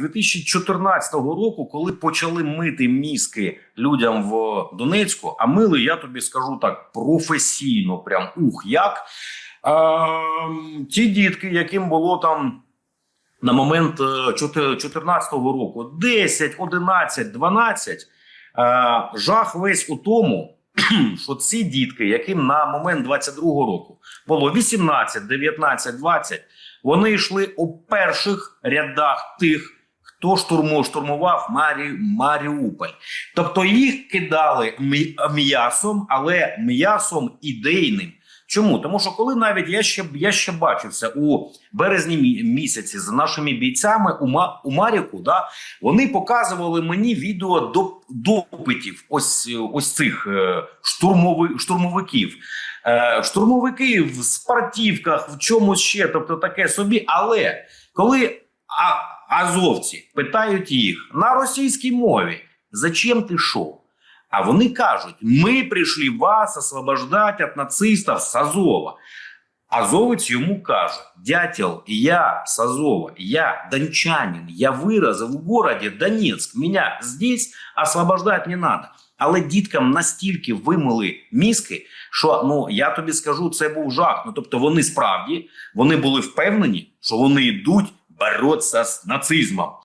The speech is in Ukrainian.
2014 року, коли почали мити мізки людям в Донецьку, а мили, я тобі скажу так, професійно, прям ух, як. Е, ті дітки, яким було там на момент 2014 року 10, 11, 12, е, жах весь у тому, що ці дітки, яким на момент 22-го року було 18, 19, 20, вони йшли у перших рядах тих, хто штурму, штурмував Марі, Маріуполь. Тобто їх кидали м'ясом, але м'ясом ідейним. Чому? Тому що коли навіть я ще я ще бачився у березні місяці з нашими бійцями у, Ма, у Маріку, да, вони показували мені відео до допитів ось ось цих е, штурмови, штурмовиків. Е, штурмовики в спортивках, в чомусь ще, тобто таке собі. Але коли а, азовці питають їх на російській мові, зачем ти шов? А вони кажуть: ми прийшли вас освобождати від нацистів з Азова. Азовець йому каже: Дятел, я с Азова, я дончанин, я вырос в городе Донецк, меня здесь освобождать не надо. Але діткам настільки вимили мізки, що ну я тобі скажу, це був жах. Ну тобто, вони справді вони були впевнені, що вони йдуть боротися с нацизмом.